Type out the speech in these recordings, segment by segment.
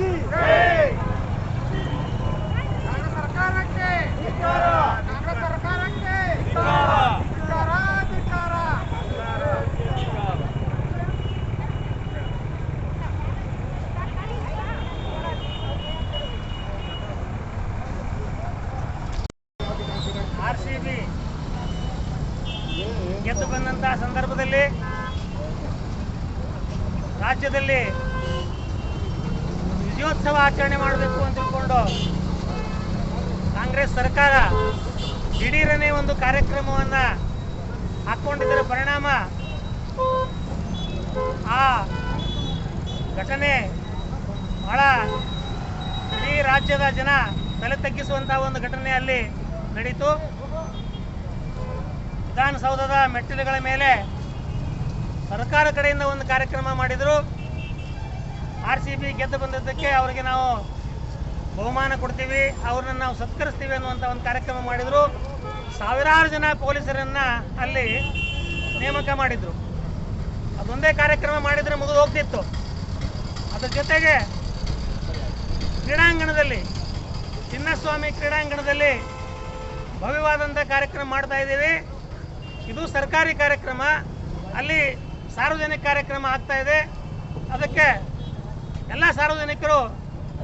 ಕಿ ಕಾಂಗ್ರೆಸ್ ಸರ್ಕಾರಕ್ಕೆ ಕಾಂಗ್ರೆಸ್ ಸರ್ಕಾರಕ್ಕೆ ಧಿಕ್ಕಾರ, ಧಿಕ್ಕಾರ. ಆರ್ ಸಿ ಬಿ ಗೆದ್ದು ಬಂದಂತಹ ಸಂದರ್ಭದಲ್ಲಿ ರಾಜ್ಯದಲ್ಲಿ ವಿಜಯೋತ್ಸವ ಆಚರಣೆ ಮಾಡಬೇಕು ಅಂತ ತಿಳ್ಕೊಂಡು ಕಾಂಗ್ರೆಸ್ ಸರ್ಕಾರ ದಿಢೀರನೇ ಒಂದು ಕಾರ್ಯಕ್ರಮವನ್ನ ಹಾಕೊಂಡಿದ್ದರ ಪರಿಣಾಮ ಆ ಘಟನೆ ಬಹಳ ಇಡೀ ರಾಜ್ಯದ ಜನ ತಲೆ ತಗ್ಗಿಸುವಂತಹ ಒಂದು ಘಟನೆ ಅಲ್ಲಿ ನಡೀತು. ವಿಧಾನಸೌಧದ ಮೆಟ್ಟಿಲುಗಳ ಮೇಲೆ ಸರ್ಕಾರ ಕಡೆಯಿಂದ ಒಂದು ಕಾರ್ಯಕ್ರಮ ಮಾಡಿದರು. ಆರ್ ಸಿ ಬಿ ಗೆದ್ದು ಬಂದಿದ್ದಕ್ಕೆ ಅವರಿಗೆ ನಾವು ಬಹುಮಾನ ಕೊಡ್ತೀವಿ, ಅವ್ರನ್ನ ನಾವು ಸತ್ಕರಿಸ್ತೀವಿ ಅನ್ನುವಂಥ ಒಂದು ಕಾರ್ಯಕ್ರಮ ಮಾಡಿದರು. ಸಾವಿರಾರು ಜನ ಪೊಲೀಸರನ್ನ ಅಲ್ಲಿ ನೇಮಕ ಮಾಡಿದ್ರು. ಅದೊಂದೇ ಕಾರ್ಯಕ್ರಮ ಮಾಡಿದರೆ ಮುಗಿದು ಹೋಗ್ತಿತ್ತು. ಅದ್ರ ಜೊತೆಗೆ ಕ್ರೀಡಾಂಗಣದಲ್ಲಿ ಚಿನ್ನಸ್ವಾಮಿ ಕ್ರೀಡಾಂಗಣದಲ್ಲಿ ಭವ್ಯವಾದಂಥ ಕಾರ್ಯಕ್ರಮ ಮಾಡ್ತಾ ಇದ್ದೀವಿ. ಇದು ಸರ್ಕಾರಿ ಕಾರ್ಯಕ್ರಮ, ಅಲ್ಲಿ ಸಾರ್ವಜನಿಕ ಕಾರ್ಯಕ್ರಮ ಆಗ್ತಾ ಇದೆ. ಅದಕ್ಕೆ ಎಲ್ಲ ಸಾರ್ವಜನಿಕರು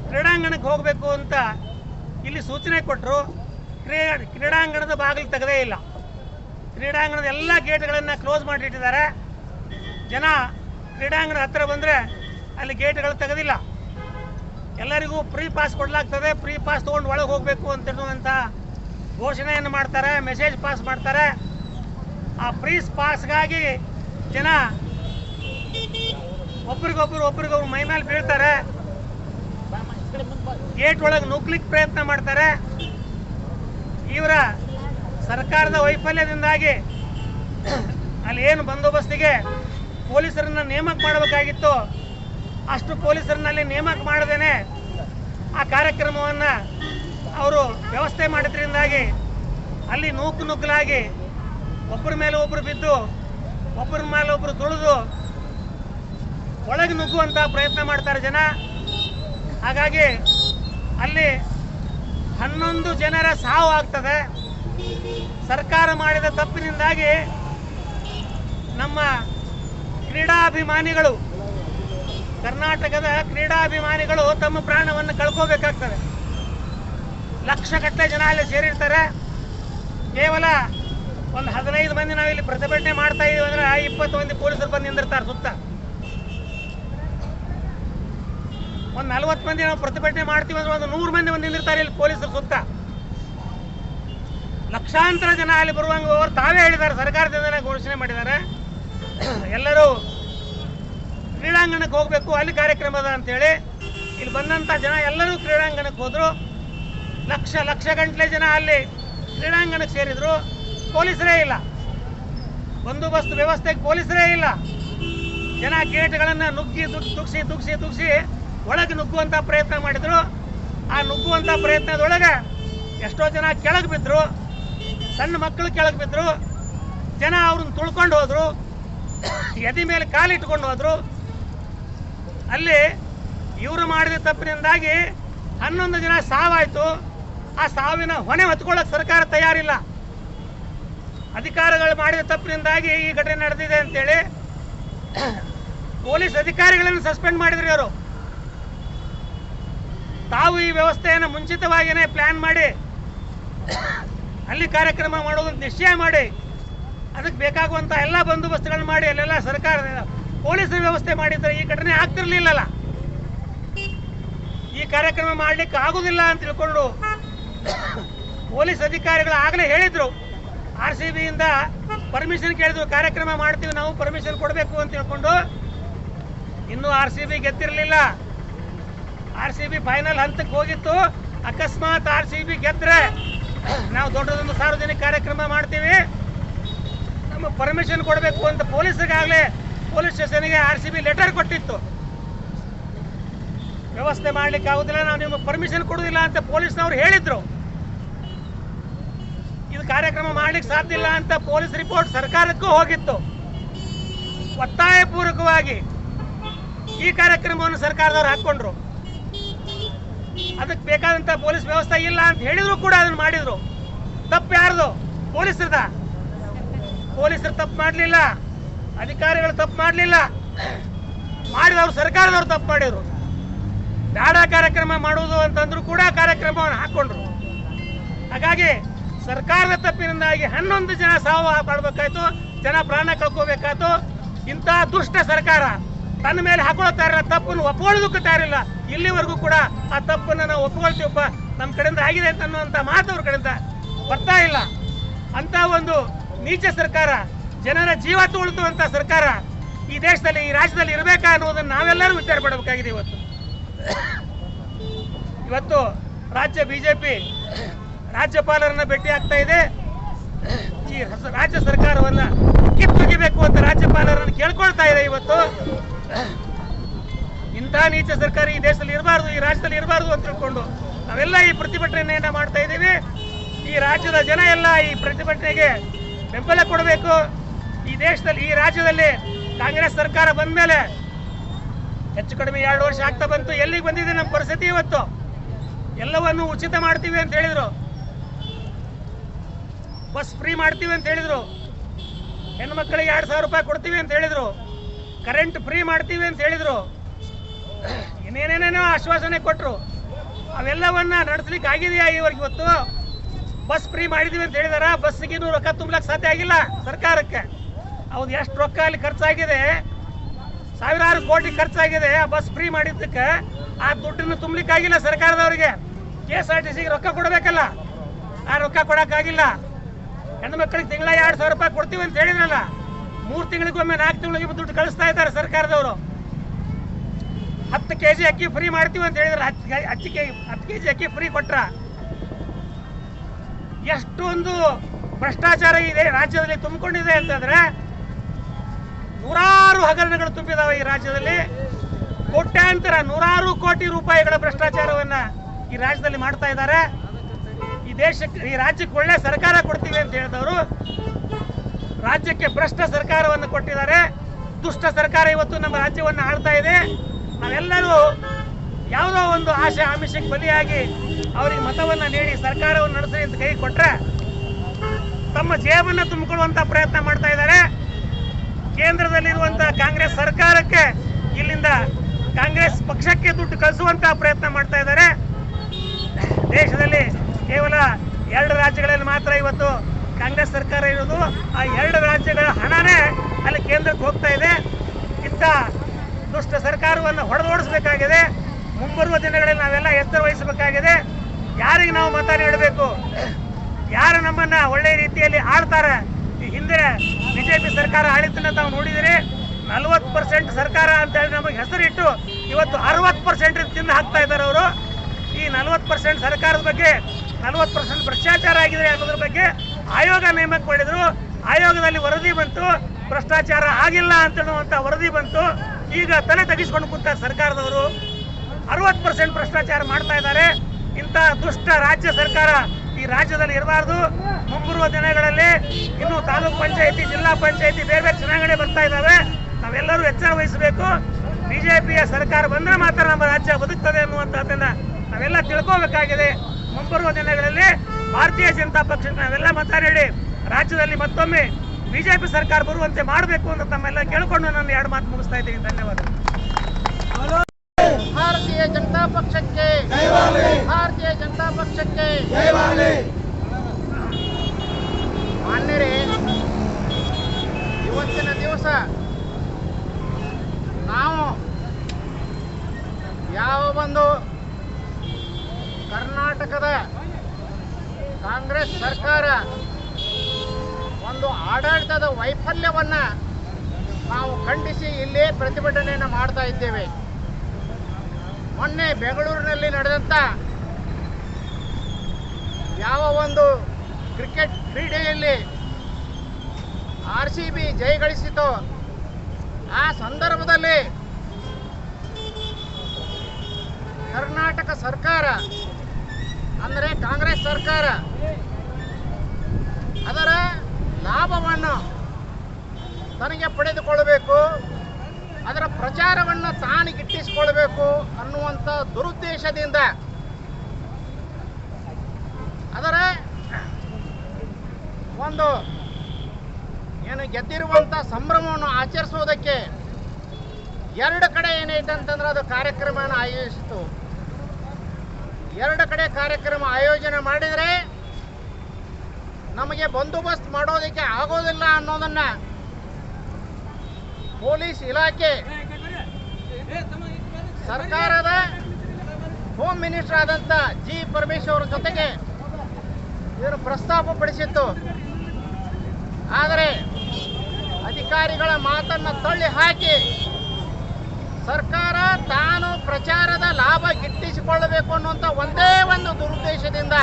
ಕ್ರೀಡಾಂಗಣಕ್ಕೆ ಹೋಗಬೇಕು ಅಂತ ಇಲ್ಲಿ ಸೂಚನೆ ಕೊಟ್ಟರು. ಕ್ರೀ, ಕ್ರೀಡಾಂಗಣದ ಬಾಗಿಲು ತೆಗೆದೇ ಇಲ್ಲ. ಕ್ರೀಡಾಂಗಣದ ಎಲ್ಲ ಗೇಟ್ಗಳನ್ನು ಕ್ಲೋಸ್ ಮಾಡಿಟ್ಟಿದ್ದಾರೆ. ಜನ ಕ್ರೀಡಾಂಗಣ ಹತ್ತಿರ ಬಂದರೆ ಅಲ್ಲಿ ಗೇಟ್ಗಳು ತೆಗೆದಿಲ್ಲ. ಎಲ್ಲರಿಗೂ ಫ್ರೀ ಪಾಸ್ ಕೊಡಲಾಗ್ತದೆ. ಫ್ರೀ ಪಾಸ್ ತೊಗೊಂಡು ಒಳಗೆ ಹೋಗಬೇಕು ಅಂತನ್ನುವಂಥ ಘೋಷಣೆಯನ್ನು ಮಾಡ್ತಾರೆ, ಮೆಸೇಜ್ ಪಾಸ್ ಮಾಡ್ತಾರೆ. ಆ ಫ್ರೀ ಪಾಸ್ಗಾಗಿ ಜನ ಒಬ್ರಿಗೊಬ್ರು ಒಬ್ರಿಗೊಬ್ರು ಮೈ ಮೇಲೆ ಬೀಳ್ತಾರೆ. ಗೇಟ್ ಒಳಗೆ ನುಗ್ಲಿಕ್ಕೆ ಪ್ರಯತ್ನ ಮಾಡ್ತಾರೆ. ಇವರ ಸರ್ಕಾರದ ವೈಫಲ್ಯದಿಂದಾಗಿ ಅಲ್ಲಿ ಏನು ಬಂದೋಬಸ್ತಿಗೆ ಪೊಲೀಸರನ್ನ ನೇಮಕ ಮಾಡಬೇಕಾಗಿತ್ತು. ಅಷ್ಟು ಪೊಲೀಸರನ್ನ ಅಲ್ಲಿ ನೇಮಕ ಮಾಡದೇನೆ ಆ ಕಾರ್ಯಕ್ರಮವನ್ನು ಅವರು ವ್ಯವಸ್ಥೆ ಮಾಡಿದ್ರಿಂದಾಗಿ ಅಲ್ಲಿ ನೂಕು ನುಗ್ಗಲಾಗಿ ಒಬ್ಬರ ಮೇಲೆ ಒಬ್ಬರು ಬಿದ್ದು ಒಬ್ಬರ ಮೇಲೆ ಒಬ್ಬರು ತುಳಿದು ಒಳಗೆ ನುಗ್ಗುವಂಥ ಪ್ರಯತ್ನ ಮಾಡ್ತಾರೆ ಜನ. ಹಾಗಾಗಿ ಅಲ್ಲಿ ಹನ್ನೊಂದು ಜನರ ಸಾವು ಆಗ್ತದೆ. ಸರ್ಕಾರ ಮಾಡಿದ ತಪ್ಪಿನಿಂದಾಗಿ ನಮ್ಮ ಕ್ರೀಡಾಭಿಮಾನಿಗಳು, ಕರ್ನಾಟಕದ ಕ್ರೀಡಾಭಿಮಾನಿಗಳು ತಮ್ಮ ಪ್ರಾಣವನ್ನು ಕಳ್ಕೋಬೇಕಾಗ್ತದೆ. ಲಕ್ಷಗಟ್ಟಲೆ ಜನ ಅಲ್ಲಿ ಸೇರಿರ್ತಾರೆ. ಕೇವಲ ಒಂದು ಹದಿನೈದು ಮಂದಿ ನಾವಿಲ್ಲಿ ಪ್ರತಿಭಟನೆ ಮಾಡ್ತಾ ಇದ್ದೀವಿ ಅಂದ್ರೆ ಇಪ್ಪತ್ತು ಮಂದಿ ಪೊಲೀಸರು ಬಂದು ನಿಂದಿರ್ತಾರೆ ಸುತ್ತ. ಒಂದು ನಲ್ವತ್ತು ಮಂದಿ ನಾವು ಪ್ರತಿಭಟನೆ ಮಾಡ್ತೀವಿ ಅಂದ್ರೆ ಒಂದು ನೂರು ಮಂದಿ ಬಂದು ನಿಲ್ಲಿರ್ತಾರೆ ಇಲ್ಲಿ ಪೊಲೀಸರು ಸುತ್ತ. ಲಕ್ಷಾಂತರ ಜನ ಅಲ್ಲಿ ಬರುವಂಗ ಅವರು ತಾವೇ ಹೇಳಿದ್ದಾರೆ ಸರ್ಕಾರದಿಂದ ಘೋಷಣೆ ಮಾಡಿದ್ದಾರೆ. ಎಲ್ಲರೂ ಕ್ರೀಡಾಂಗಣಕ್ಕೆ ಹೋಗಬೇಕು, ಅಲ್ಲಿ ಕಾರ್ಯಕ್ರಮ ಅದ ಅಂತೇಳಿ. ಇಲ್ಲಿ ಬಂದಂಥ ಜನ ಎಲ್ಲರೂ ಕ್ರೀಡಾಂಗಣಕ್ಕೆ ಹೋದರು. ಲಕ್ಷ ಲಕ್ಷ ಗಂಟ್ಲೆ ಜನ ಅಲ್ಲಿ ಕ್ರೀಡಾಂಗಣಕ್ಕೆ ಸೇರಿದ್ರು. ಪೊಲೀಸರೇ ಇಲ್ಲ. ಬಂದೋಬಸ್ತ್ ವ್ಯವಸ್ಥೆಗೆ ಪೊಲೀಸರೇ ಇಲ್ಲ. ಜನ ಗೇಟ್ಗಳನ್ನು ನುಗ್ಗಿ ತುಗ್ಸಿ ತುಗ್ಸಿ ತುಗ್ಸಿ ಒಳಗೆ ನುಗ್ಗುವಂಥ ಪ್ರಯತ್ನ ಮಾಡಿದ್ರು. ಆ ನುಗ್ಗುವಂಥ ಪ್ರಯತ್ನದೊಳಗೆ ಎಷ್ಟೋ ಜನ ಕೆಳಗೆ ಬಿದ್ದರು ಸಣ್ಣ ಮಕ್ಕಳು ಕೆಳಗೆ ಬಿದ್ದರು ಜನ ಅವ್ರನ್ನ ತುಳ್ಕೊಂಡು ಹೋದರು. ಎದೆ ಮೇಲೆ ಕಾಲಿಟ್ಕೊಂಡು ಹೋದರು. ಅಲ್ಲಿ ಇವರು ಮಾಡಿದ ತಪ್ಪಿನಿಂದಾಗಿ ಹನ್ನೊಂದು ಜನ ಸಾವಾಯಿತು. ಆ ಸಾವಿನ ಹೊಣೆ ಹೊತ್ಕೊಳ್ಳೋಕೆ ಸರ್ಕಾರ ತಯಾರಿಲ್ಲ. ಅಧಿಕಾರಿಗಳು ಮಾಡಿದ ತಪ್ಪಿನಿಂದಾಗಿ ಈ ಘಟನೆ ನಡೆದಿದೆ ಅಂತೇಳಿ, ಪೊಲೀಸ್ ಅಧಿಕಾರಿಗಳನ್ನು ಸಸ್ಪೆಂಡ್ ಮಾಡಿದ್ರು ಇವರು. ತಾವು ಈ ವ್ಯವಸ್ಥೆಯನ್ನು ಮುಂಚಿತವಾಗಿಯೇ ಪ್ಲಾನ್ ಮಾಡಿ, ಅಲ್ಲಿ ಕಾರ್ಯಕ್ರಮ ಮಾಡೋದು ನಿಶ್ಚಯ ಮಾಡಿ, ಅದಕ್ಕೆ ಬೇಕಾಗುವಂಥ ಎಲ್ಲ ಬಂದೋಬಸ್ತ್ಗಳನ್ನು ಮಾಡಿ, ಅಲ್ಲೆಲ್ಲ ಸರ್ಕಾರ ಪೊಲೀಸರ ವ್ಯವಸ್ಥೆ ಮಾಡಿದ್ರೆ ಈ ಘಟನೆ ಆಗ್ತಿರ್ಲಿಲ್ಲಲ್ಲ. ಈ ಕಾರ್ಯಕ್ರಮ ಮಾಡಲಿಕ್ಕೆ ಆಗೋದಿಲ್ಲ ಅಂತ ತಿಳ್ಕೊಂಡು ಪೊಲೀಸ್ ಅಧಿಕಾರಿಗಳು ಆಗಲೇ ಹೇಳಿದ್ರು. ಆರ್ ಸಿ ಬಿಯಿಂದ ಪರ್ಮಿಷನ್ ಕೇಳಿದ್ರು, ಕಾರ್ಯಕ್ರಮ ಮಾಡ್ತೀವಿ, ನಾವು ಪರ್ಮಿಷನ್ ಕೊಡಬೇಕು ಅಂತ ತಿಳ್ಕೊಂಡು, ಇನ್ನೂ ಆರ್ ಸಿ ಬಿ ಗೆದ್ದಿರಲಿಲ್ಲ. ಆರ್ ಸಿ ಬಿ ಫೈನಲ್ ಹಂತಕ್ಕೆ ಹೋಗಿತ್ತು. ಅಕಸ್ಮಾತ್ ಆರ್ ಸಿ ಬಿ ಗೆದ್ರೆ ನಾವು ದೊಡ್ಡದೊಂದು ಸಾರ್ವಜನಿಕ ಕಾರ್ಯಕ್ರಮ ಮಾಡ್ತೀವಿ. ನಮ್ಮ ಪರ್ಮಿಷನ್ ಕೊಡಬೇಕು ಅಂತ ಪೊಲೀಸರಿಗಾಗಲೇ ಪೊಲೀಸ್ ಸ್ಟೇಷನ್ಗೆ ಆರ್ ಸಿ ಬಿ ಲೆಟರ್ ಕೊಟ್ಟಿತ್ತು. ವ್ಯವಸ್ಥೆ ಮಾಡ್ಲಿಕ್ಕೆ ಆಗುದಿಲ್ಲ, ನಾವು ನಿಮಗೆ ಪರ್ಮಿಷನ್ ಕೊಡುದಿಲ್ಲ ಅಂತ ಪೊಲೀಸ್ನವ್ರು ಹೇಳಿದ್ರು. ಇದು ಕಾರ್ಯಕ್ರಮ ಮಾಡ್ಲಿಕ್ಕೆ ಸಾಧ್ಯ ಇಲ್ಲ ಅಂತ ಪೊಲೀಸ್ ರಿಪೋರ್ಟ್ ಸರ್ಕಾರಕ್ಕೂ ಹೋಗಿತ್ತು. ಒತ್ತಾಯಪೂರ್ವಕವಾಗಿ ಈ ಕಾರ್ಯಕ್ರಮವನ್ನು ಸರ್ಕಾರದವ್ರು ಹಾಕ್ಕೊಂಡ್ರು. ಅದಕ್ಕೆ ಬೇಕಾದಂತ ಪೊಲೀಸ್ ವ್ಯವಸ್ಥೆ ಇಲ್ಲ ಅಂತ ಹೇಳಿದ್ರು ಕೂಡ ಅದನ್ನ ಮಾಡಿದ್ರು. ತಪ್ಪು ಯಾರ್ದು? ಪೊಲೀಸರದ? ಪೊಲೀಸರು ತಪ್ಪು ಮಾಡಲಿಲ್ಲ. ಅಧಿಕಾರಿಗಳು ತಪ್ಪು ಮಾಡಲಿಲ್ಲ. ಮಾಡಿದವರು ಸರ್ಕಾರದವ್ರು ತಪ್ಪು ಮಾಡಿದ್ರು. ಬೇಡ ಕಾರ್ಯಕ್ರಮ ಮಾಡುವುದು ಅಂತಂದ್ರು ಕೂಡ ಕಾರ್ಯಕ್ರಮವನ್ನು ಹಾಕೊಂಡ್ರು. ಹಾಗಾಗಿ ಸರ್ಕಾರದ ತಪ್ಪಿನಿಂದಾಗಿ ಹನ್ನೊಂದು ಜನ ಸಾವು ಮಾಡಬೇಕಾಯ್ತು, ಜನ ಪ್ರಾಣ ಕಳ್ಕೋಬೇಕಾಯ್ತು. ಇಂತಹ ದುಷ್ಟ ಸರ್ಕಾರ. ತನ್ನ ಮೇಲೆ ಹಾಕೊಳ್ತಾ ಇರಲ್ಲ, ತಪ್ಪನ್ನು ಒಪ್ಪಿಕೊಳ್ಳೋದಕ್ಕೂ ತಯಾರಿಲ್ಲ. ಇಲ್ಲಿವರೆಗೂ ಕೂಡ ಆ ತಪ್ಪನ್ನು ನಾವು ಒಪ್ಕೊಳ್ತೀವಪ್ಪ ನಮ್ಮ ಕಡೆಯಿಂದ ಆಗಿದೆ ಅಂತ ಅನ್ನುವಂಥ ಮಾತು ಅವ್ರ ಕಡೆಯಿಂದ ಬರ್ತಾ ಇಲ್ಲ. ಅಂತ ಒಂದು ನೀಚ ಸರ್ಕಾರ, ಜನರ ಜೀವ ತುಳಿದುವಂತ ಸರ್ಕಾರ ಈ ದೇಶದಲ್ಲಿ, ಈ ರಾಜ್ಯದಲ್ಲಿ ಇರಬೇಕಾ ಅನ್ನೋದನ್ನು ನಾವೆಲ್ಲರೂ ವಿಚಾರ ಪಡಬೇಕಾಗಿದೆ ಇವತ್ತು. ಇವತ್ತು ರಾಜ್ಯ ಬಿಜೆಪಿ ರಾಜ್ಯಪಾಲರನ್ನ ಭೇಟಿ ಆಗ್ತಾ ಇದೆ. ಈ ರಾಜ್ಯ ಸರ್ಕಾರವನ್ನು ಕಿತ್ತೊಗಿಬೇಕು ಅಂತ ರಾಜ್ಯಪಾಲರನ್ನು ಕೇಳ್ಕೊಳ್ತಾ ಇದೆ ಇವತ್ತು. ಇಂಥ ನೀಚ ಸರ್ಕಾರ ಈ ದೇಶದಲ್ಲಿ ಇರಬಾರ್ದು, ಈ ರಾಜ್ಯದಲ್ಲಿ ಇರಬಾರ್ದು ಅಂತ ತಿಳ್ಕೊಂಡು ನಾವೆಲ್ಲ ಈ ಪ್ರತಿಭಟನೆಯನ್ನ ಮಾಡ್ತಾ ಇದ್ದೀವಿ. ಈ ರಾಜ್ಯದ ಜನ ಎಲ್ಲ ಈ ಪ್ರತಿಭಟನೆಗೆ ಬೆಂಬಲ ಕೊಡಬೇಕು. ಈ ದೇಶದಲ್ಲಿ, ಈ ರಾಜ್ಯದಲ್ಲಿ ಕಾಂಗ್ರೆಸ್ ಸರ್ಕಾರ ಬಂದ ಮೇಲೆ ಹೆಚ್ಚು ಕಡಿಮೆ ಎರಡು ವರ್ಷ ಆಗ್ತಾ ಬಂತು. ಎಲ್ಲಿಗೆ ಬಂದಿದೆ ನಮ್ಮ ಪರಿಸ್ಥಿತಿ ಇವತ್ತು? ಎಲ್ಲವನ್ನು ಉಚಿತ ಮಾಡ್ತೀವಿ ಅಂತ ಹೇಳಿದ್ರು. ಬಸ್ ಫ್ರೀ ಮಾಡ್ತೀವಿ ಅಂತ ಹೇಳಿದ್ರು. ಹೆಣ್ಮಕ್ಳಿಗೆ ಎರಡು ಸಾವಿರ ರೂಪಾಯಿ ಕೊಡ್ತೀವಿ ಅಂತ ಹೇಳಿದ್ರು. ಕರೆಂಟ್ ಫ್ರೀ ಮಾಡ್ತೀವಿ ಅಂತ ಹೇಳಿದರು. ಇನ್ನೇನೇನೇನೋ ಆಶ್ವಾಸನೆ ಕೊಟ್ಟರು ಅವೆಲ್ಲವನ್ನ ನಡೆಸ್ಲಿಕ್ಕೆ ಆಗಿದೆಯಾ ಇವ್ರಿಗೆ ಇವತ್ತು? ಬಸ್ ಫ್ರೀ ಮಾಡಿದೀವಿ ಅಂತ ಹೇಳಿದಾರ ಬಸ್ಸಿಗಿನೂ ರೊಕ್ಕ ತುಂಬಲಕ್ಕೆ ಸಾಧ್ಯ ಆಗಿಲ್ಲ ಸರ್ಕಾರಕ್ಕೆ. ಹೌದು, ಎಷ್ಟು ರೊಕ್ಕ ಅಲ್ಲಿ ಖರ್ಚಾಗಿದೆ? ಸಾವಿರಾರು ಕೋಟಿ ಖರ್ಚಾಗಿದೆ ಆ ಬಸ್ ಫ್ರೀ ಮಾಡಿದ್ದಕ್ಕೆ. ಆ ದುಡ್ಡನ್ನು ತುಂಬಲಿಕ್ಕೆ ಆಗಿಲ್ಲ ಸರ್ಕಾರದವರಿಗೆ. ಕೆ ಎಸ್ ಆರ್ ಟಿ ಸಿಗೆ ರೊಕ್ಕ ಕೊಡಬೇಕಲ್ಲ. ಆ ರೊಕ್ಕ ಕೊಡೋಕ್ಕಾಗಿಲ್ಲ. ಹೆಣ್ಣು ಮಕ್ಕಳಿಗೆ ತಿಂಗಳ ಎರಡು ಸಾವಿರ ರೂಪಾಯಿ ಕೊಡ್ತೀವಿ ಅಂತ ಹೇಳಿದ್ರಲ್ಲ. ಮೂರು ತಿಂಗಳಿಗೊಮ್ಮೆ ನಾಲ್ಕು ತಿಂಗಳಿಗೆ ದುಡ್ಡು ಕಳಿಸ್ತಾ ಇದ್ದಾರೆ ಸರ್ಕಾರದವರು. ಹತ್ತು ಕೆ ಜಿ ಅಕ್ಕಿ ಫ್ರೀ ಮಾಡ್ತೀವಿ ಅಂತ ಹೇಳಿದ್ರೆ ಹತ್ತು ಕೆ- ಹತ್ತು ಕೆ ಜಿ ಅಕ್ಕಿ ಫ್ರೀ ಕೊಟ್ರ ಎಷ್ಟೊಂದು ಭ್ರಷ್ಟಾಚಾರ ಇದೆ, ರಾಜ್ಯದಲ್ಲಿ ತುಂಬಿಕೊಂಡಿದೆ ಅಂತಂದ್ರೆ ನೂರಾರು ಹಗರಣಗಳು ತುಂಬಿದಾವೆ ಈ ರಾಜ್ಯದಲ್ಲಿ. ಕೋಟ್ಯಾಂತರ, ನೂರಾರು ಕೋಟಿ ರೂಪಾಯಿಗಳ ಭ್ರಷ್ಟಾಚಾರವನ್ನ ಈ ರಾಜ್ಯದಲ್ಲಿ ಮಾಡ್ತಾ ಇದ್ದಾರೆ. ಈ ದೇಶಕ್ಕೆ, ಈ ರಾಜ್ಯಕ್ಕೆ ಒಳ್ಳೆ ಸರ್ಕಾರ ಕೊಡ್ತೀವಿ ಅಂತ ಹೇಳಿದವರು ರಾಜ್ಯಕ್ಕೆ ಭ್ರಷ್ಟ ಸರ್ಕಾರವನ್ನು ಕೊಟ್ಟಿದ್ದಾರೆ. ದುಷ್ಟ ಸರ್ಕಾರ ಇವತ್ತು ನಮ್ಮ ರಾಜ್ಯವನ್ನು ಆಳ್ತಾ ಇದೆ. ನಾವೆಲ್ಲರೂ ಯಾವುದೋ ಒಂದು ಆಶೆ ಆಮಿಷಕ್ಕೆ ಬಲಿಯಾಗಿ ಅವರಿಗೆ ಮತವನ್ನ ನೀಡಿ ಸರ್ಕಾರವನ್ನು ನಡೆಸಲಿ ಅಂತ ಕೈ ಕೊಟ್ಟರೆ ತಮ್ಮ ಜೇಬನ್ನು ತುಂಬಿಕೊಳ್ಳುವಂತ ಪ್ರಯತ್ನ ಮಾಡ್ತಾ ಇದ್ದಾರೆ. ಕೇಂದ್ರದಲ್ಲಿರುವಂಥ ಕಾಂಗ್ರೆಸ್ ಸರ್ಕಾರಕ್ಕೆ ಇಲ್ಲಿಂದ ಕಾಂಗ್ರೆಸ್ ಪಕ್ಷಕ್ಕೆ ದುಡ್ಡು ಕಳಿಸುವಂತ ಪ್ರಯತ್ನ ಮಾಡ್ತಾ ಇದ್ದಾರೆ. ದೇಶದಲ್ಲಿ ಕೇವಲ ಎರಡು ರಾಜ್ಯಗಳಲ್ಲಿ ಮಾತ್ರ ಇವತ್ತು ಕಾಂಗ್ರೆಸ್ ಸರ್ಕಾರ ಇರೋದು ಆ ಎರಡು ರಾಜ್ಯಗಳ ಹಣನೇ ಅಲ್ಲಿ ಕೇಂದ್ರಕ್ಕೆ ಹೋಗ್ತಾ ಇದೆ. ಇಂಥ ದುಷ್ಟ ಸರ್ಕಾರವನ್ನು ಹೊಡೆದೋಡಿಸಬೇಕಾಗಿದೆ. ಮುಂಬರುವ ದಿನಗಳಲ್ಲಿ ನಾವೆಲ್ಲ ಎಚ್ಚರ ವಹಿಸಬೇಕಾಗಿದೆ. ಯಾರಿಗೆ ನಾವು ಮತ ನೀಡಬೇಕು? ಯಾರು ನಮ್ಮನ್ನ ಒಳ್ಳೆ ರೀತಿಯಲ್ಲಿ ಆಳ್ತಾರೆ? ಹಿಂದೆ ಬಿಜೆಪಿ ಸರ್ಕಾರ ಆಳಿದ್ದನ್ನ ತಾವು ನೋಡಿದಿರಿ. ನಲವತ್ತು ಪರ್ಸೆಂಟ್ ಸರ್ಕಾರ ಅಂತ ಹೇಳಿ ನಮಗೆ ಹೆಸರಿಟ್ಟು ಇವತ್ತು ಅರವತ್ತು ಪರ್ಸೆಂಟ್ ತಿಂದು ಹಾಕ್ತಾ ಇದ್ದಾರೆ ಅವರು. ಈ ನಲವತ್ತು ಪರ್ಸೆಂಟ್ ಸರ್ಕಾರದ ಬಗ್ಗೆ, ನಲವತ್ತು ಪರ್ಸೆಂಟ್ ಭ್ರಷ್ಟಾಚಾರ ಆಗಿದೆ ಅನ್ನೋದ್ರ ಬಗ್ಗೆ ಆಯೋಗ ನೇಮಕ ಮಾಡಿದ್ರು, ಆಯೋಗದಲ್ಲಿ ವರದಿ ಬಂತು, ಭ್ರಷ್ಟಾಚಾರ ಆಗಿಲ್ಲ ಅಂತ ಹೇಳುವಂತ ವರದಿ ಬಂತು. ಈಗ ತಲೆ ತಗ್ಗಿಸ್ಕೊಂಡು ಕೂತ ಸರ್ಕಾರದವರು ಅರವತ್ತು ಪರ್ಸೆಂಟ್ ಭ್ರಷ್ಟಾಚಾರ ಮಾಡ್ತಾ ಇದ್ದಾರೆ. ಇಂಥ ದುಷ್ಟ ರಾಜ್ಯ ಸರ್ಕಾರ ಈ ರಾಜ್ಯದಲ್ಲಿ ಇರಬಾರ್ದು. ಮುಂಬರುವ ದಿನಗಳಲ್ಲಿ ಇನ್ನು ತಾಲೂಕ್ ಪಂಚಾಯಿತಿ, ಜಿಲ್ಲಾ ಪಂಚಾಯಿತಿ ಬೇರೆ ಬೇರೆ ಚುನಾವಣೆ ಬರ್ತಾ ಇದ್ದಾವೆ. ನಾವೆಲ್ಲರೂ ಎಚ್ಚರ ವಹಿಸಬೇಕು. ಬಿಜೆಪಿಯ ಸರ್ಕಾರ ಬಂದ್ರೆ ಮಾತ್ರ ನಮ್ಮ ರಾಜ್ಯ ಬದುಕ್ತದೆ ಅನ್ನುವಂಥದ್ದನ್ನು ನಾವೆಲ್ಲ ತಿಳ್ಕೋಬೇಕಾಗಿದೆ. ಮುಂಬರುವ ದಿನಗಳಲ್ಲಿ ಭಾರತೀಯ ಜನತಾ ಪಕ್ಷಕ್ಕೆ ನಾವೆಲ್ಲ ಮತ ನೀಡಿ ರಾಜ್ಯದಲ್ಲಿ ಮತ್ತೊಮ್ಮೆ ಬಿಜೆಪಿ ಸರ್ಕಾರ ಬರುವಂತೆ ಮಾಡಬೇಕು ಅಂತ ತಮ್ಮೆಲ್ಲ ಕೇಳಿಕೊಂಡು ನಾನು ಎರಡು ಮಾತು ಮುಗಿಸ್ತಾ ಇದ್ದೀನಿ. ಧನ್ಯವಾದ. ಭಾರತೀಯ ಜನತಾ ಪಕ್ಷಕ್ಕೆ ಭಾರತೀಯ ಜನತಾ ಪಕ್ಷಕ್ಕೆ ಮಾನ್ಯರೇ, ಇವತ್ತಿನ ದಿವಸ ನಾವು ಯಾವ ಒಂದು ಕರ್ನಾಟಕದ ಕಾಂಗ್ರೆಸ್ ಸರ್ಕಾರ ಒಂದು ಆಡಳಿತದ ವೈಫಲ್ಯವನ್ನ ನಾವು ಖಂಡಿಸಿ ಇಲ್ಲಿ ಪ್ರತಿಭಟನೆಯನ್ನು ಮಾಡ್ತಾ ಇದ್ದೇವೆ. ಮೊನ್ನೆ ಬೆಂಗಳೂರಿನಲ್ಲಿ ನಡೆದಂಥ ಯಾವ ಒಂದು ಕ್ರಿಕೆಟ್ ಕ್ರೀಡೆಯಲ್ಲಿ ಆರ್ ಸಿ ಬಿ ಜಯಗಳಿಸಿತೋ ಆ ಸಂದರ್ಭದಲ್ಲಿ ಕರ್ನಾಟಕ ಸರ್ಕಾರ ಅಂದರೆ ಕಾಂಗ್ರೆಸ್ ಸರ್ಕಾರ. ಅದರ ಲಾಭವನ್ನು ತನಗೆ ಪಡೆದುಕೊಳ್ಳಬೇಕು. ಅದರ ಪ್ರಚಾರವನ್ನು ತಾನು ಗಿಟ್ಟಿಸಿಕೊಳ್ಬೇಕು ಅನ್ನುವಂಥ ದುರುದ್ದೇಶದಿಂದ. ಅದರ ಒಂದು ಏನು ಗೆದ್ದಿರುವಂಥ ಸಂಭ್ರಮವನ್ನು ಆಚರಿಸುವುದಕ್ಕೆ ಎರಡು ಕಡೆ ಏನೈತೆ ಅಂತಂದ್ರೆ ಅದು ಕಾರ್ಯಕ್ರಮವನ್ನು ಆಯೋಜಿಸಿತು. ಎರಡು ಕಡೆ ಕಾರ್ಯಕ್ರಮ ಆಯೋಜನೆ ಮಾಡಿದರೆ ನಮಗೆ ಬಂದೋಬಸ್ತ್ ಮಾಡೋದಕ್ಕೆ ಆಗೋದಿಲ್ಲ ಅನ್ನೋದನ್ನ ಪೊಲೀಸ್ ಇಲಾಖೆ ಸರ್ಕಾರದ ಹೋಮ್ ಮಿನಿಸ್ಟರ್ ಆದಂಥ ಜಿ ಪರಮೇಶ್ವರ್ ಜೊತೆಗೆ ಇದನ್ನು ಪ್ರಸ್ತಾಪ ಪಡಿಸಿತ್ತು ಆದರೆ ಅಧಿಕಾರಿಗಳ ಮಾತನ್ನು ತಳ್ಳಿ ಹಾಕಿ ಸರ್ಕಾರ ತಾನು ಪ್ರಚಾರದ ಲಾಭ ಗಿಟ್ಟಿಸಿಕೊಳ್ಳಬೇಕು ಅನ್ನುವಂಥ ಒಂದೇ ಒಂದು ದುರುದ್ದೇಶದಿಂದ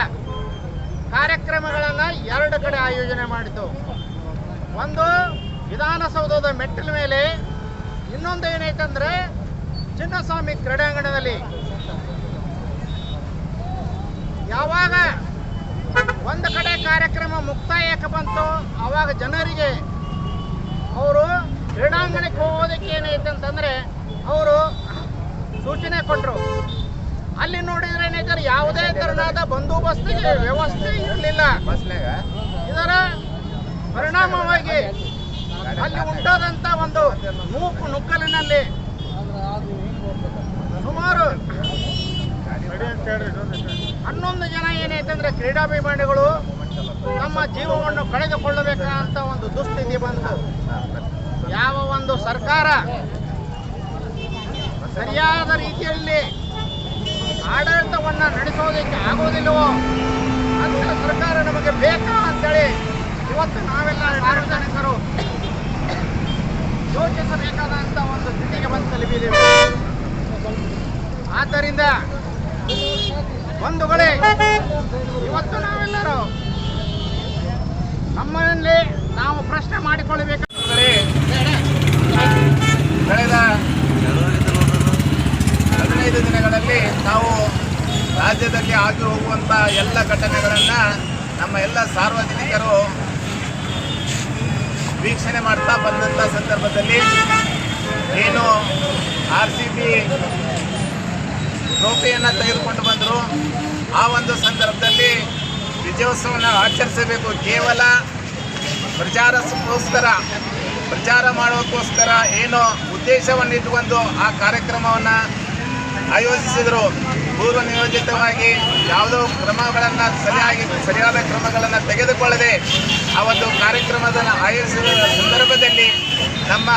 ಕಾರ್ಯಕ್ರಮಗಳನ್ನು ಎರಡು ಕಡೆ ಆಯೋಜನೆ ಮಾಡಿತು. ಒಂದು ವಿಧಾನಸೌಧದ ಮೆಟ್ಟಿಲ ಮೇಲೆ ಇನ್ನೊಂದು ಏನೈತಂದ್ರೆ ಚಿನ್ನಸ್ವಾಮಿ ಕ್ರೀಡಾಂಗಣದಲ್ಲಿ ಯಾವಾಗ ಒಂದು ಕಡೆ ಕಾರ್ಯಕ್ರಮ ಮುಕ್ತಾಯಕ್ಕೆ ಬಂತು ಆವಾಗ ಜನರಿಗೆ ಅವರು ಕ್ರೀಡಾಂಗಣಕ್ಕೆ ಹೋಗೋದಕ್ಕೆ ಏನೈತೆ ಅವರು ಸೂಚನೆ ಕೊಟ್ಟರು ಅಲ್ಲಿ ನೋಡಿದ್ರೆ ಏನಾಯ್ತಾರೆ ಯಾವುದೇ ತರಹದ ಬಂದೋಬಸ್ತಿಗೆ ವ್ಯವಸ್ಥೆ ಇರಲಿಲ್ಲ. ಇದರ ಪರಿಣಾಮವಾಗಿ ಅಲ್ಲಿ ಉಂಟಾದಂತ ಒಂದು ನೂಕು ನುಕ್ಕಲಿನಲ್ಲಿ ಸುಮಾರು ಹನ್ನೊಂದು ಜನ ಏನೈತಂದ್ರೆ ಕ್ರೀಡಾಭಿಮಾನಿಗಳು ತಮ್ಮ ಜೀವವನ್ನು ಕಳೆದುಕೊಳ್ಳಬೇಕಂತ ಒಂದು ದುಸ್ಥಿತಿ ಬಂತು. ಯಾವ ಒಂದು ಸರ್ಕಾರ ಸರಿಯಾದ ರೀತಿಯಲ್ಲಿ ಆಡಳಿತವನ್ನು ನಡೆಸೋದಕ್ಕೆ ಆಗೋದಿಲ್ಲವೋ ಅಂತ ಸರ್ಕಾರ ನಮಗೆ ಬೇಕಾ ಅಂತೇಳಿ ಇವತ್ತು ನಾವೆಲ್ಲ ಸಾರ್ವಜನಿಕರು ಯೋಚಿಸಬೇಕಾದಂತ ಒಂದು ಸ್ಥಿತಿಗೆ ಬಂದು ತಲುಪಿದ್ದೇವೆ ಆದ್ದರಿಂದ ಬಂಧುಗಳೇ ಇವತ್ತು ನಾವೆಲ್ಲರೂ ನಮ್ಮಲ್ಲಿ ನಾವು ಪ್ರಶ್ನೆ ಮಾಡಿಕೊಳ್ಳಬೇಕು. ಕಳೆದ ಹದಿನೈದು ದಿನಗಳಲ್ಲಿ ನಾವು ರಾಜ್ಯದಲ್ಲಿ ಆಗಿ ಹೋಗುವಂಥ ಎಲ್ಲ ಘಟನೆಗಳನ್ನು ನಮ್ಮ ಎಲ್ಲ ಸಾರ್ವಜನಿಕರು ವೀಕ್ಷಣೆ ಮಾಡ್ತಾ ಬಂದಂಥ ಸಂದರ್ಭದಲ್ಲಿ ಏನು ಆರ್ ಸಿ ಬಿ ಟ್ರೋಫಿಯನ್ನು ತೆಗೆದುಕೊಂಡು ಬಂದರು. ಆ ಒಂದು ಸಂದರ್ಭದಲ್ಲಿ ವಿಜಯೋತ್ಸವನ ಆಚರಿಸಬೇಕು. ಕೇವಲ ಪ್ರಚಾರಕ್ಕೋಸ್ಕರ, ಪ್ರಚಾರ ಮಾಡೋಕ್ಕೋಸ್ಕರ ಏನು ಉದ್ದೇಶವನ್ನು ಇಟ್ಟುಕೊಂಡು ಆ ಕಾರ್ಯಕ್ರಮವನ್ನು ಆಯೋಜಿಸಿದರು ಪೂರ್ವ ನಿಯೋಜಿತವಾಗಿ ಯಾವುದೋ ಕ್ರಮಗಳನ್ನು ಸರಿಯಾಗಿ ಸರಿಯಾದ ಕ್ರಮಗಳನ್ನು ತೆಗೆದುಕೊಳ್ಳದೆ ಆ ಒಂದು ಕಾರ್ಯಕ್ರಮದ ಆಯೋಜಿಸಿದ ಸಂದರ್ಭದಲ್ಲಿ ನಮ್ಮ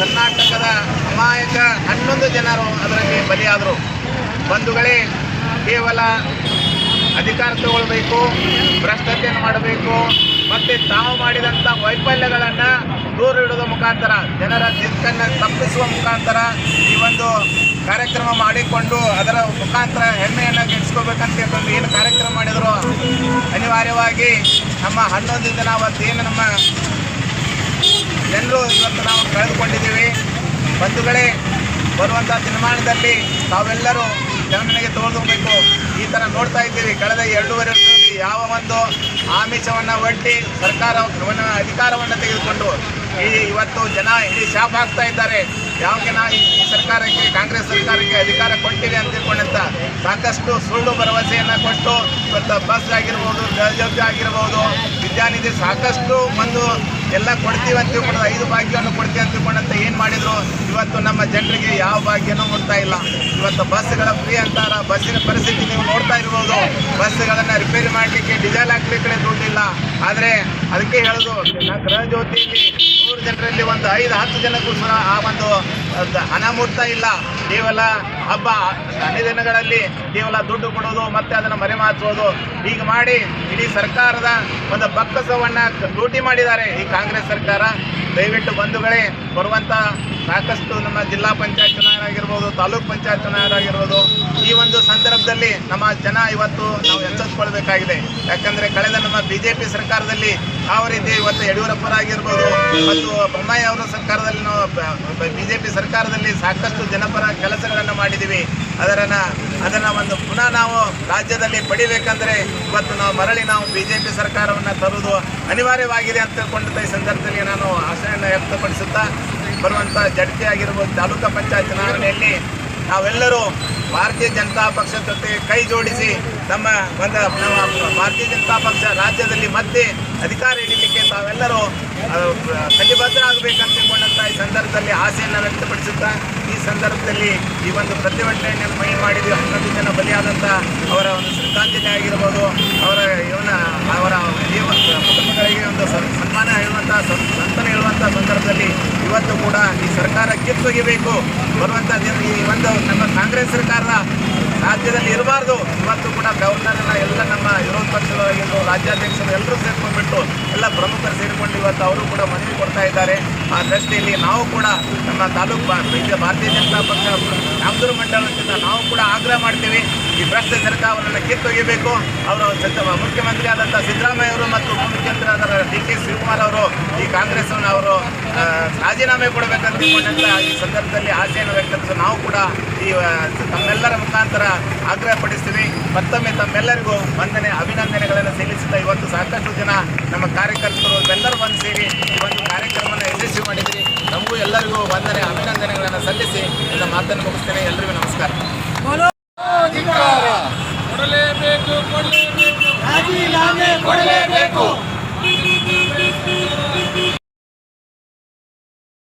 ಕರ್ನಾಟಕದ ಅಮಾಯಕ ಹನ್ನೊಂದು ಜನರು ಅದರಲ್ಲಿ ಬಲಿಯಾದರು. ಬಂಧುಗಳೇ, ಕೇವಲ ಅಧಿಕಾರ ತಗೊಳ್ಬೇಕು, ಭ್ರಷ್ಟತೆಯನ್ನು ಮಾಡಬೇಕು, ಮತ್ತೆ ತಾವು ಮಾಡಿದಂಥ ವೈಫಲ್ಯಗಳನ್ನು ದೂರ ಇಡುವ ಮುಖಾಂತರ, ಜನರ ದಿಕ್ಕನ್ನು ತಪ್ಪಿಸುವ ಮುಖಾಂತರ ಈ ಒಂದು ಕಾರ್ಯಕ್ರಮ ಮಾಡಿಕೊಂಡು ಅದರ ಮುಖಾಂತರ ಹೆಮ್ಮೆಯನ್ನು ಗೆಲ್ಲಿಸ್ಕೋಬೇಕಂತ ಹೇಳ್ಕೊಂಡು ಏನು ಕಾರ್ಯಕ್ರಮ ಮಾಡಿದ್ರು. ಅನಿವಾರ್ಯವಾಗಿ ನಮ್ಮ ಹನ್ನೊಂದು ದಿನ ಏನು ನಮ್ಮ ಜನರು ಇವತ್ತು ನಾವು ಕಳೆದುಕೊಂಡಿದ್ದೀವಿ. ಬಂಧುಗಳೇ ಬರುವಂಥ ದಿನಮಾನದಲ್ಲಿ ತಾವೆಲ್ಲರೂ ಜನಮನೆಗೆ ತಗೊಳ್ಬೇಕು ಈ ಥರ ನೋಡ್ತಾ ಇದ್ದೀವಿ. ಕಳೆದ ಎರಡೂವರೆ ವರ್ಷದಲ್ಲಿ ಯಾವ ಒಂದು ಆಮಿಷವನ್ನು ಒಡ್ಡಿ ಸರ್ಕಾರವನ್ನು ಅಧಿಕಾರವನ್ನು ತೆಗೆದುಕೊಂಡು ಈ ಇವತ್ತು ಜನ ಇಡೀ ಶಾಪ್ ಆಗ್ತಾ ಇದ್ದಾರೆ. ಯಾವಾಗ ನಾವು ಈ ಸರ್ಕಾರಕ್ಕೆ, ಕಾಂಗ್ರೆಸ್ ಸರ್ಕಾರಕ್ಕೆ ಅಧಿಕಾರ ಕೊಟ್ಟಿದೆ ಅಂತ ತಿಳ್ಕೊಂಡಂತ ಸಾಕಷ್ಟು ಸುಳ್ಳು ಭರವಸೆಯನ್ನ ಕೊಟ್ಟು ಇವತ್ತು ಬಸ್ ಆಗಿರ್ಬೋದು ಜಲಜೋತಿ ಆಗಿರ್ಬೋದು, ವಿದ್ಯಾನಿಧಿ ಸಾಕಷ್ಟು ಒಂದು ಎಲ್ಲ ಕೊಡ್ತೀವಿ ಅಂತ ತಿಳ್ಕೊಂಡು ಐದು ಭಾಗ್ಯವನ್ನು ಕೊಡ್ತೀವಿ ಅಂತ ತಿಳ್ಕೊಂಡಂತ ಏನು ಮಾಡಿದ್ರು? ಇವತ್ತು ನಮ್ಮ ಜನರಿಗೆ ಯಾವ ಭಾಗ್ಯನೂ ಕೊಡ್ತಾ ಇಲ್ಲ. ಇವತ್ತು ಬಸ್ಗಳ ಫ್ರೀ ಅಂತಾರ. ಬಸ್ಸಿನ ಪರಿಸ್ಥಿತಿ ನೀವು ನೋಡ್ತಾ ಇರ್ಬೋದು. ಬಸ್ಗಳನ್ನು ರಿಪೇರಿ ಮಾಡಲಿಕ್ಕೆ ಡೀಸೆಲ್ ಹಾಕ್ಲಿಕ್ಕೆ ದುಡ್ಡಿಲ್ಲ ಆದರೆ ಅದಕ್ಕೆ ಹೇಳೋದು ಗೃಹ ಜ್ಯೋತಿಯಲ್ಲಿ ನೂರು ಜನರಲ್ಲಿ ಒಂದು ಐದು ಹತ್ತು ಜನಕ್ಕೂ ಸಹ ಆ ಒಂದು ಹಣ ಮುಟ್ತಾ ಇಲ್ಲ. ಕೇವಲ ಹಬ್ಬ ದಿನಗಳಲ್ಲಿ ಕೇವಲ ದುಡ್ಡು ಕೊಡೋದು ಮತ್ತೆ ಅದನ್ನು ಮರೆಮಾಚೋದು ಹೀಗೆ ಮಾಡಿ ಇಡೀ ಸರ್ಕಾರದ ಒಂದು ಬಕ್ಕಸವನ್ನ ಲೂಟಿ ಮಾಡಿದ್ದಾರೆ ಈ ಕಾಂಗ್ರೆಸ್ ಸರ್ಕಾರ. ದಯವಿಟ್ಟು ಬಂಧುಗಳೇ, ಬರುವಂತ ಸಾಕಷ್ಟು ನಮ್ಮ ಜಿಲ್ಲಾ ಪಂಚಾಯತ್ ಚುನಾವಣೆ ಆಗಿರ್ಬೋದು ತಾಲೂಕ್ ಪಂಚಾಯತ್ ಚುನಾವಣೆ ಆಗಿರ್ಬೋದು ಈ ಒಂದು ಸಂದರ್ಭದಲ್ಲಿ ನಮ್ಮ ಜನ ಇವತ್ತು ನಾವು ಎಚ್ಚರಿಸಿಕೊಳ್ಳಬೇಕಾಗಿದೆ ಯಾಕಂದ್ರೆ ಕಳೆದ ನಮ್ಮ ಬಿಜೆಪಿ ಸರ್ಕಾರದಲ್ಲಿ ಯಾವ ರೀತಿ ಇವತ್ತು ಯಡಿಯೂರಪ್ಪರಾಗಿರ್ಬೋದು ಮತ್ತು ಬೊಮ್ಮಾಯಿ ಅವರ ಸರ್ಕಾರದಲ್ಲಿ ನಾವು ಬಿಜೆಪಿ ಸರ್ಕಾರದಲ್ಲಿ ಸಾಕಷ್ಟು ಜನಪರ ಕೆಲಸಗಳನ್ನು ಮಾಡಿದ್ದೀವಿ ಅದರನ್ನ ಅದನ್ನು ಒಂದು ಪುನಃ ನಾವು ರಾಜ್ಯದಲ್ಲಿ ಪಡಿಬೇಕಂದ್ರೆ ಇವತ್ತು ನಾವು ಮರಳಿ ನಾವು ಬಿಜೆಪಿ ಸರ್ಕಾರವನ್ನು ತರುವುದು ಅನಿವಾರ್ಯವಾಗಿದೆ ಅಂತ ತಿಳ್ಕೊಂಡಂತ ಈ ಸಂದರ್ಭದಲ್ಲಿ ನಾನು ಆಶೆಯನ್ನು ವ್ಯಕ್ತಪಡಿಸುತ್ತಾ ಬರುವಂಥ ಜಡ್ಕೆ ಆಗಿರ್ಬೋದು ತಾಲೂಕಾ ಪಂಚಾಯತ್ ಚುನಾವಣೆಯಲ್ಲಿ ನಾವೆಲ್ಲರೂ ಭಾರತೀಯ ಜನತಾ ಪಕ್ಷದ ಜೊತೆ ಕೈ ಜೋಡಿಸಿ ನಮ್ಮ ಒಂದು ಭಾರತೀಯ ಜನತಾ ಪಕ್ಷ ರಾಜ್ಯದಲ್ಲಿ ಮತ್ತೆ ಅಧಿಕಾರ ಹಿಡಿಲಿಕ್ಕೆ ತಾವೆಲ್ಲರೂ ಆ, ಕಟಿಬದ್ಧರಾಗಬೇಕಂತ ತಿಳ್ಕೊಂಡಂತ ಈ ಸಂದರ್ಭದಲ್ಲಿ ಆಸೆಯನ್ನು ವ್ಯಕ್ತಪಡಿಸುತ್ತಾ ಈ ಸಂದರ್ಭದಲ್ಲಿ ಈ ಒಂದು ಪ್ರತಿಭಟನೆಯನ್ನು ಮೈ ಮಾಡಿದ್ವಿ. ಹನ್ನೊಂದು ಜನ ಬಲಿಯಾದಂಥ ಅವರ ಒಂದು ಶ್ರದ್ಧಾಂಜಲಿ ಆಗಿರ್ಬೋದು ಅವರ ಇವನ ಅವರ ಕುಟುಂಬಗಳಿಗೆ ಒಂದು ಸನ್ಮಾನ ಹೇಳುವಂಥ ಸಂತನ ಹೇಳುವಂಥ ಸಂದರ್ಭದಲ್ಲಿ ಇವತ್ತು ಕೂಡ ಈ ಸರ್ಕಾರ ಕಿತ್ತೊಗಿಬೇಕು ಬರುವಂಥ ಈ ಒಂದು ನಮ್ಮ ಕಾಂಗ್ರೆಸ್ ಸರ್ಕಾರ ರಾಜ್ಯದಲ್ಲಿ ಇರಬಾರ್ದು. ಇವತ್ತು ಕೂಡ ಗವರ್ನರ್ನ ಎಲ್ಲ ನಮ್ಮ ವಿರೋಧ ಪಕ್ಷದವರಾಗಿದ್ದು ರಾಜ್ಯಾಧ್ಯಕ್ಷರು ಎಲ್ಲರೂ ಸೇರ್ಕೊಂಡ್ಬಿಟ್ಟು ಎಲ್ಲ ಪ್ರಮುಖರು ಸೇರಿಕೊಂಡು ಇವತ್ತು ಅವರು ಕೂಡ ಮನವಿ ಕೊಡ್ತಾ ಇದ್ದಾರೆ. ಆ ದೃಷ್ಟಿಯಲ್ಲಿ ನಾವು ಕೂಡ ನಮ್ಮ ತಾಲೂಕು ಭಾರತೀಯ ಜನತಾ ಪಕ್ಷ ನಾಮದೂರು ಮಂಡಲದಿಂದ ನಾವು ಕೂಡ ಆಗ್ರಹ ಮಾಡ್ತೀವಿ. ಈ ಭ್ರಷ್ಟ ಸರ್ಕಾರವನ್ನು ಕಿತ್ತೊಗಿಬೇಕು ಅವರು ಮುಖ್ಯಮಂತ್ರಿ ಆದಂಥ ಸಿದ್ದರಾಮಯ್ಯ ಅವರು ಮತ್ತು ಉಪಮುಖ್ಯಮಂತ್ರಿ ಆದ ಡಿ ಕೆ ಶಿವಕುಮಾರ್ ಅವರು ಈ ಕಾಂಗ್ರೆಸ್ ಅವರು ರಾಜೀನಾಮೆ ಕೊಡಬೇಕಂತ ಈ ಸಂದರ್ಭದಲ್ಲಿ ಆಸೆಯನ್ನು ವ್ಯಕ್ತಪಡಿಸಿ ನಾವು ಕೂಡ ಈ ತಮ್ಮೆಲ್ಲರ ಮುಖಾಂತರ ಆಗ್ರಹ ಪಡಿಸ್ತೀವಿ ಮತ್ತೊಮ್ಮೆ ತಮ್ಮೆಲ್ಲರಿಗೂ ವಂದನೆ, ಅಭಿನಂದನೆಗಳನ್ನು ಸಲ್ಲಿಸುತ್ತಾ ಇವತ್ತು ಸಾಕಷ್ಟು ಜನ ನಮ್ಮ ಕಾರ್ಯಕರ್ತರು ಎಲ್ಲರೂ ಬಂದು ಸೇರಿ ಈ ಒಂದು ಕಾರ್ಯಕ್ರಮವನ್ನು ಯಶಸ್ವಿ ಮಾಡಿದ್ದೀರಿ. ನಮಗೂ ಎಲ್ಲರಿಗೂ ವಂದನೆ, ಅಭಿನಂದನೆಗಳನ್ನು ಸಲ್ಲಿಸಿ ನನ್ನ ಮಾತನ್ನು ಮುಗಿಸ್ತೇನೆ. ಎಲ್ಲರಿಗೂ ನಮಸ್ಕಾರ. ಕೊಡಲೇಬೇಕು ಕೊಡಲೇಬೇಕು ಕೊಡಲೇಬೇಕು.